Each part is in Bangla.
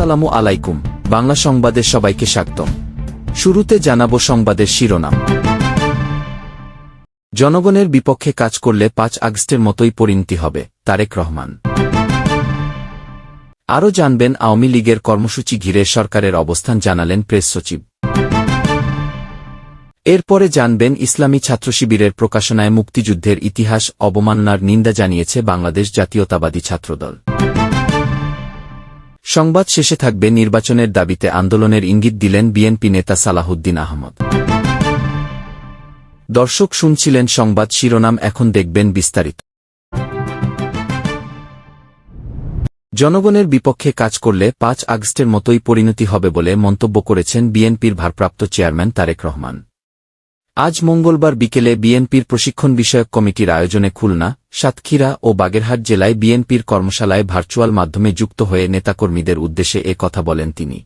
আসসালামু আলাইকুম, বাংলা সংবাদে সবাইকে স্বাগতম। শুরুতে জানাব সংবাদের শিরোনাম। জনগণের বিপক্ষে কাজ করলে পাঁচ আগস্টের মতোই পরিণতি হবে, তারেক রহমান। আরও জানবেন, আওয়ামী লীগের কর্মসূচি ঘিরে সরকারের অবস্থান জানালেন প্রেস সচিব। এরপরে জানবেন, ইসলামী ছাত্র শিবিরের প্রকাশনায় মুক্তিযুদ্ধের ইতিহাস অবমাননার নিন্দা জানিয়েছে বাংলাদেশ জাতীয়তাবাদী ছাত্রদল। সংবাদ শেষে থাকবে নির্বাচনের দাবিতে আন্দোলনের ইঙ্গিত দিলেন বিএনপি নেতা সালাহুদ্দিন আহমদ। দর্শক শুনছিলেন সংবাদ শিরোনাম, এখন দেখবেন বিস্তারিত। জনগণের বিপক্ষে কাজ করলে পাঁচ আগস্টের মতোই পরিণতি হবে বলে মন্তব্য করেছেন বিএনপির ভারপ্রাপ্ত চেয়ারম্যান তারেক রহমান। আজ মঙ্গলবার বিকেলে বিএনপির প্রশিক্ষণ বিষয়ক কমিটির আয়োজনে খুলনা সাতক্ষীরা ও বাগেরহাট জেলায় বিএনপির কর্মশালায় ভার্চুয়াল মাধ্যমে যুক্ত হয়ে নেতাকর্মীদের উদ্দেশ্যে এ কথা বলেন তিনি।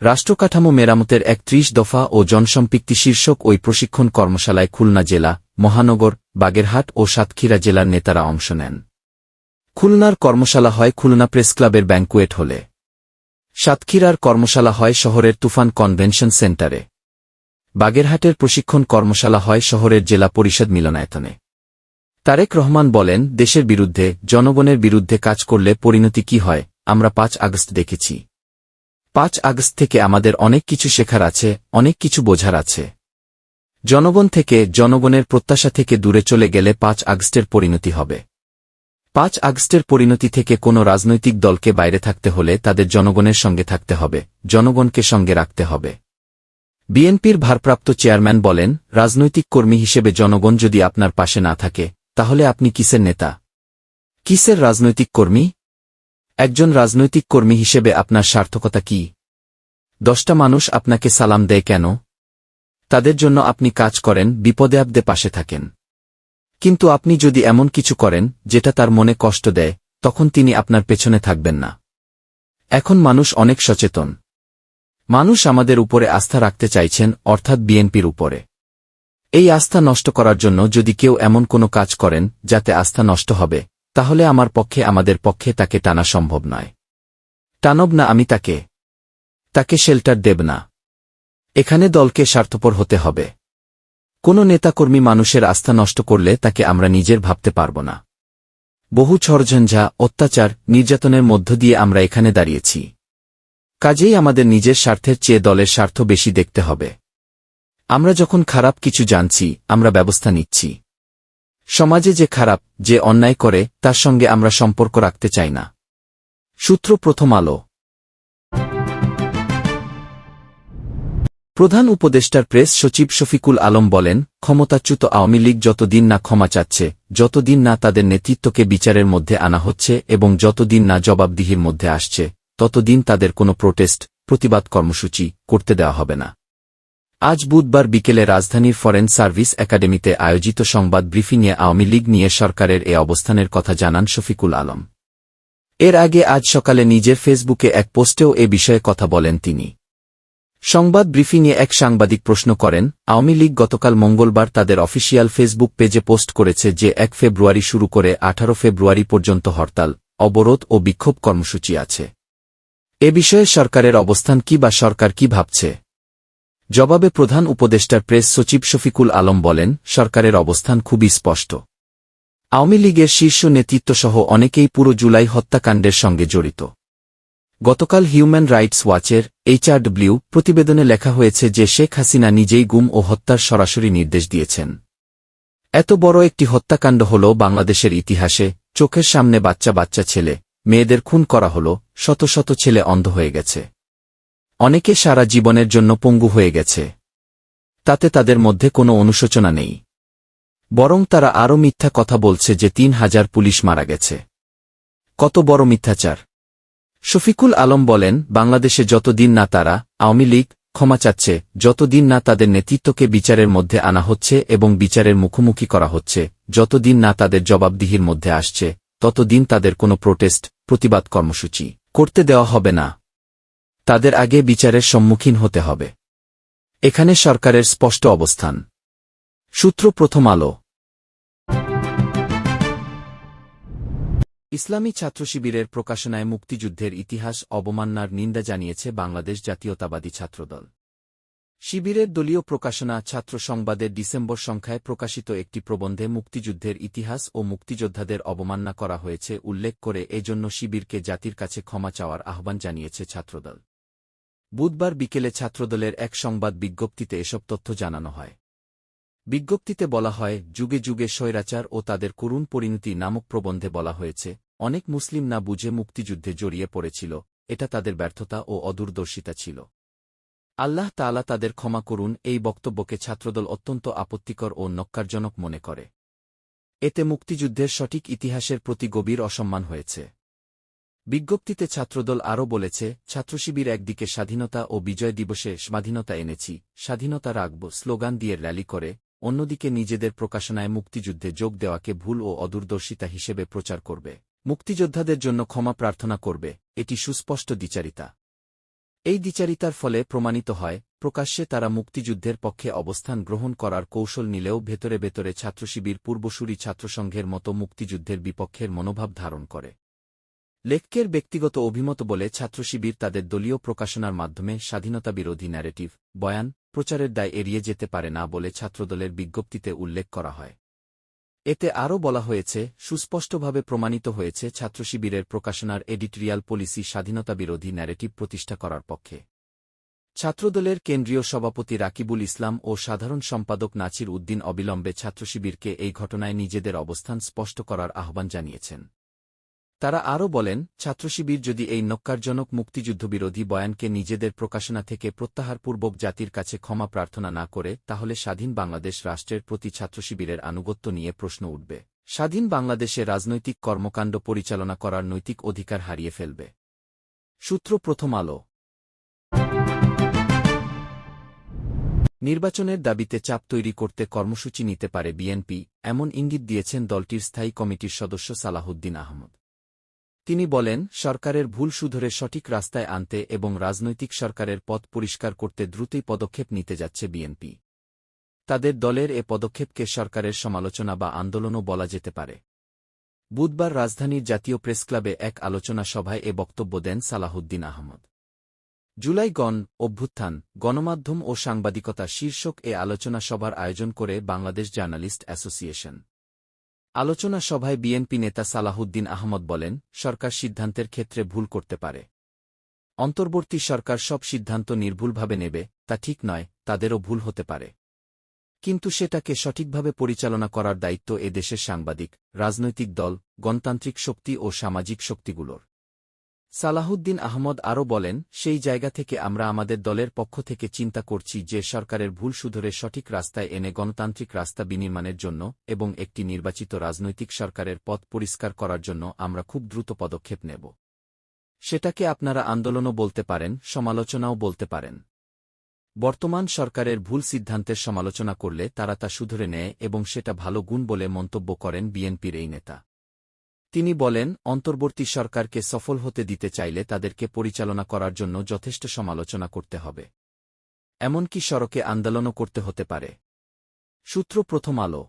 রাষ্ট্রকাঠামো মেরামতের একত্রিশ দফা ও জনসম্পৃক্তি শীর্ষক ওই প্রশিক্ষণ কর্মশালায় খুলনা জেলা, মহানগর, বাগেরহাট ও সাতক্ষীরা জেলার নেতারা অংশ নেন। খুলনার কর্মশালা হয় খুলনা প্রেস ক্লাবের ব্যাঙ্কুয়েট হলে। সাতক্ষীরার কর্মশালা হয় শহরের তুফান কনভেনশন সেন্টারে। বাগেরহাটের প্রশিক্ষণ কর্মশালা হয় শহরের জেলা পরিষদ মিলনায়তনে। তারেক রহমান বলেন, দেশের বিরুদ্ধে, জনগণের বিরুদ্ধে কাজ করলে পরিণতি কি হয়, আমরা পাঁচ আগস্ট দেখেছি। পাঁচ আগস্ট থেকে আমাদের অনেক কিছু শেখার আছে, অনেক কিছু বোঝার আছে। জনগণ থেকে, জনগণের প্রত্যাশা থেকে দূরে চলে গেলে পাঁচ আগস্টের পরিণতি হবে। পাঁচ আগস্টের পরিণতি থেকে কোনো রাজনৈতিক দলকে বাইরে থাকতে হলে তাদের জনগণের সঙ্গে থাকতে হবে, জনগণকে সঙ্গে রাখতে হবে। বিএনপির ভারপ্রাপ্ত চেয়ারম্যান বলেন, রাজনৈতিক কর্মী হিসেবে জনগণ যদি আপনার পাশে না থাকে তাহলে আপনি কিসের নেতা? কিসের রাজনৈতিক কর্মী? একজন রাজনৈতিক কর্মী হিসেবে আপনার সার্থকতা কি? দশটা মানুষ আপনাকে সালাম দেয় কেন? তাদের জন্য আপনি কাজ করেন, বিপদে আপদে পাশে থাকেন। কিন্তু আপনি যদি এমন কিছু করেন, যেটা তার মনে কষ্ট দেয়, তখন তিনি আপনার পেছনে থাকবেন না। এখন মানুষ অনেক সচেতন। মানুষ আমাদের উপরে আস্থা রাখতে চাইছেন, অর্থাৎ বিএনপির উপরে। এই আস্থা নষ্ট করার জন্য যদি কেউ এমন কোনো কাজ করেন যাতে আস্থা নষ্ট হবে, তাহলে আমার পক্ষে আমাদের পক্ষে তাকে টানা সম্ভব নয়। টানব না আমি তাকে। তাকে শেল্টার দেব না। এখানে দলকে স্বার্থপর হতে হবে। কোনো নেতাকর্মী মানুষের আস্থা নষ্ট করলে তাকে আমরা নিজের ভাবতে পারব না। বহু ঝড়ঝঞ্ঝা অত্যাচার, নির্যাতনের মধ্য দিয়ে আমরা এখানে দাঁড়িয়েছি। কাজেই আমাদের নিজের স্বার্থের চেয়ে দলের স্বার্থ বেশি দেখতে হবে। আমরা যখন খারাপ কিছু জানছি, আমরা ব্যবস্থা নিচ্ছি। সমাজে যে খারাপ, যে অন্যায় করে, তার সঙ্গে আমরা সম্পর্ক রাখতে চাই না। সূত্র প্রথম আলো। প্রধান উপদেষ্টার প্রেস সচিব শফিকুল আলম বলেন, ক্ষমতাচ্যুত আওয়ামী লীগ যতদিন না ক্ষমা চাচ্ছে, যতদিন না তাদের নেতৃত্বকে বিচারের মধ্যে আনা হচ্ছে এবং যতদিন না জবাবদিহির মধ্যে আসছে, ততদিন তাদের কোনো প্রোটেস্ট, প্রতিবাদ কর্মসূচি করতে দেওয়া হবে না। আজ বুধবার বিকেলে রাজধানীর ফরেন সার্ভিস একাডেমিতে আয়োজিত সংবাদ ব্রিফিংয়ে আওয়ামী লীগ নিয়ে সরকারের এ অবস্থানের কথা জানান শফিকুল আলম। এর আগে আজ সকালে নিজের ফেসবুকে এক পোস্টেও এ বিষয়ে কথা বলেন তিনি। সংবাদ ব্রিফিংয়ে এক সাংবাদিক প্রশ্ন করেন, আওয়ামী লীগ গতকাল মঙ্গলবার তাদের অফিসিয়াল ফেসবুক পেজে পোস্ট করেছে যে এক ফেব্রুয়ারি শুরু করে আঠারো ফেব্রুয়ারি পর্যন্ত হরতাল, অবরোধ ও বিক্ষোভ কর্মসূচি আছে। এ বিষয়ে সরকারের অবস্থান কি বা সরকার কি ভাবছে? জবাবে প্রধান উপদেষ্টার প্রেস সচিব শফিকুল আলম বলেন, সরকারের অবস্থান খুবই স্পষ্ট। আওয়ামী লীগের শীর্ষ নেতৃত্বসহ অনেকেই পুরো জুলাই হত্যাকাণ্ডের সঙ্গে জড়িত। গতকাল হিউম্যান রাইটস ওয়াচের এইচআরডব্লিউ প্রতিবেদনে লেখা হয়েছে যে শেখ হাসিনা নিজেই গুম ও হত্যার সরাসরি নির্দেশ দিয়েছেন। এত বড় একটি হত্যাকাণ্ড হল বাংলাদেশের ইতিহাসে চোখের সামনে বাচ্চা বাচ্চা ছেলে, মেয়েদের খুন করা হল, শত শত ছেলে অন্ধ হয়ে গেছে। অনেকে সারা জীবনের জন্য পঙ্গু হয়ে গেছে। তাতে তাদের মধ্যে কোনো অনুশোচনা নেই। বরং তারা আরও মিথ্যা কথা বলছে যে তিন হাজার পুলিশ মারা গেছে। কত বড় মিথ্যাচার। শফিকুল আলম বলেন, বাংলাদেশে যতদিন না তারা, আওয়ামী লীগ, ক্ষমা চাচ্ছে যতদিন না তাদের নেতৃত্বকে বিচারের মধ্যে আনা হচ্ছে এবং বিচারের মুখোমুখি করা হচ্ছে যতদিন না তাদের জবাবদিহির মধ্যে আসছে ততদিন তাদের কোনো প্রোটেস্ট, প্রতিবাদ কর্মসূচি করতে দেওয়া হবে না। তাদের আগে বিচারের সম্মুখীন হতে হবে। এখানে সরকারের স্পষ্ট অবস্থান। সূত্র প্রথম আলো। ইসলামী ছাত্র শিবিরের প্রকাশনায় মুক্তিযুদ্ধের ইতিহাস অবমাননার নিন্দা জানিয়েছে বাংলাদেশ জাতীয়তাবাদী ছাত্রদল। শিবিরের দলীয় প্রকাশনা ছাত্র সংবাদের ডিসেম্বর সংখ্যায় প্রকাশিত একটি প্রবন্ধে মুক্তিযুদ্ধের ইতিহাস ও মুক্তিযোদ্ধাদের অবমাননা করা হয়েছে উল্লেখ করে এজন্য শিবিরকে জাতির কাছে ক্ষমা চাওয়ার আহ্বান জানিয়েছে ছাত্রদল। বুধবার বিকেলে ছাত্রদলের এক সংবাদ বিজ্ঞপ্তিতে এসব তথ্য জানানো হয়। বিজ্ঞপ্তিতে বলা হয়, যুগে যুগে স্বৈরাচার ও তাদের করুণ পরিণতি নামক প্রবন্ধে বলা হয়েছে, অনেক মুসলিম না বুঝে মুক্তিযুদ্ধে জড়িয়ে পড়েছিল, এটা তাদের ব্যর্থতা ও অদূরদর্শিতা ছিল। আল্লাহ তাআলা তাদের ক্ষমা করুন এই বক্তব্যকে ছাত্রদল অত্যন্ত আপত্তিকর ও নক্কারজনক মনে করে। এতে মুক্তিযুদ্ধের সঠিক ইতিহাসের প্রতি গভীর অসম্মান হয়েছে। বিজ্ঞপ্তিতে ছাত্রদল আরও বলেছে, ছাত্রশিবির একদিকে স্বাধীনতা ও বিজয় দিবসে স্বাধীনতা এনেছি, স্বাধীনতা রাখব, স্লোগান দিয়ে র্যালি করে, অন্যদিকে নিজেদের প্রকাশনায় মুক্তিযুদ্ধে যোগ দেওয়াকে ভুল ও অদূরদর্শিতা হিসেবে প্রচার করবে, মুক্তিযোদ্ধাদের জন্য ক্ষমা প্রার্থনা করবে, এটি সুস্পষ্ট দ্বিচারিতা। এই দ্বিচারিতার ফলে প্রমাণিত হয়, প্রকাশ্যে তারা মুক্তিযুদ্ধের পক্ষে অবস্থান গ্রহণ করার কৌশল নিলেও ভেতরে ভেতরে ছাত্রশিবির পূর্বসূরি ছাত্রসংঘের মতো মুক্তিযুদ্ধের বিপক্ষের মনোভাব ধারণ করে। লেখকের ব্যক্তিগত অভিমত বলে ছাত্রশিবির তাদের দলীয় প্রকাশনার মাধ্যমে স্বাধীনতা বিরোধী ন্যারেটিভ, বয়ান, প্রচারের দায় এড়িয়ে যেতে পারে না বলে ছাত্রদলের বিজ্ঞপ্তিতে উল্লেখ করা হয়। এতে আরও বলা হয়েছে, সুস্পষ্টভাবে প্রমাণিত হয়েছে ছাত্রশিবিরের প্রকাশনার এডিটোরিয়াল পলিসি স্বাধীনতা বিরোধী ন্যারেটিভ প্রতিষ্ঠা করার পক্ষে। ছাত্রদলের কেন্দ্রীয় সভাপতি রাকিবুল ইসলাম ও সাধারণ সম্পাদক নাছির উদ্দিন অবিলম্বে ছাত্রশিবিরকে এই ঘটনায় নিজেদের অবস্থান স্পষ্ট করার আহ্বান জানিয়েছেন। তারা আরও বলেন, ছাত্রশিবির যদি এই নক্কারজনক মুক্তিযুদ্ধবিরোধী বয়ানকে নিজেদের প্রকাশনা থেকে প্রত্যাহারপূর্বক জাতির কাছে ক্ষমা প্রার্থনা না করে, তাহলে স্বাধীন বাংলাদেশ রাষ্ট্রের প্রতি ছাত্রশিবিরের আনুগত্য নিয়ে প্রশ্ন উঠবে। স্বাধীন বাংলাদেশে রাজনৈতিক কর্মকাণ্ড পরিচালনা করার নৈতিক অধিকার হারিয়ে ফেলবে। সূত্র প্রথম আলো। নির্বাচনের দাবিতে চাপ তৈরি করতে কর্মসূচি নিতে পারে বিএনপি, এমন ইঙ্গিত দিয়েছেন দলটির স্থায়ী কমিটির সদস্য সালাহুদ্দিন আহমদ। তিনি বলেন, সরকারের ভুল সুধরে সঠিক রাস্তায় আনতে এবং রাজনৈতিক সরকারের পথ পরিষ্কার করতে দ্রুতই পদক্ষেপ নিতে যাচ্ছে বিএনপি। তাদের দলের এ পদক্ষেপকে সরকারের সমালোচনা বা আন্দোলনও বলা যেতে পারে। বুধবার রাজধানীর জাতীয় প্রেসক্লাবে এক আলোচনা সভায় এ বক্তব্য দেন সালাহুদ্দিন আহমদ। জুলাই গণ অভ্যুত্থান, গণমাধ্যম ও সাংবাদিকতা শীর্ষক এ আলোচনা সভার আয়োজন করে বাংলাদেশ জার্নালিস্ট অ্যাসোসিয়েশন। আলোচনা সভায় বিএনপি নেতা সালাহুদ্দিন আহমদ বলেন, সরকার সিদ্ধান্তের ক্ষেত্রে ভুল করতে পারে। অন্তর্বর্তী সরকার সব সিদ্ধান্ত নির্ভুলভাবে নেবে, তা ঠিক নয়, তাদেরও ভুল হতে পারে। কিন্তু সেটাকে সঠিকভাবে পরিচালনা করার দায়িত্ব এদেশের দেশের সাংবাদিক, রাজনৈতিক দল, গণতান্ত্রিক শক্তি ও সামাজিক শক্তিগুলোর। সালাহুদ্দিন আহমদ আরও বলেন, সেই জায়গা থেকে আমরা আমাদের দলের পক্ষ থেকে চিন্তা করছি যে সরকারের ভুল সুধরে সঠিক রাস্তায় এনে গণতান্ত্রিক রাস্তা বিনির্মাণের জন্য এবং একটি নির্বাচিত রাজনৈতিক সরকারের পথ পরিষ্কার করার জন্য আমরা খুব দ্রুত পদক্ষেপ নেব। সেটাকে আপনারা আন্দোলনও বলতে পারেন, সমালোচনাও বলতে পারেন। বর্তমান সরকারের ভুল সিদ্ধান্তের সমালোচনা করলে তারা তা শুধরে নেয় এবং সেটা ভালো গুণ বলে মন্তব্য করেন বিএনপির এই নেতা। তিনি বলেন, অন্তর্বর্তী সরকারকে সফল হতে দিতে চাইলে তাদেরকে পরিচালনা করার জন্য যথেষ্ট সমালোচনা করতে হবে। এমনকি সড়কে আন্দোলনও করতে হতে পারে। সূত্র প্রথম আলো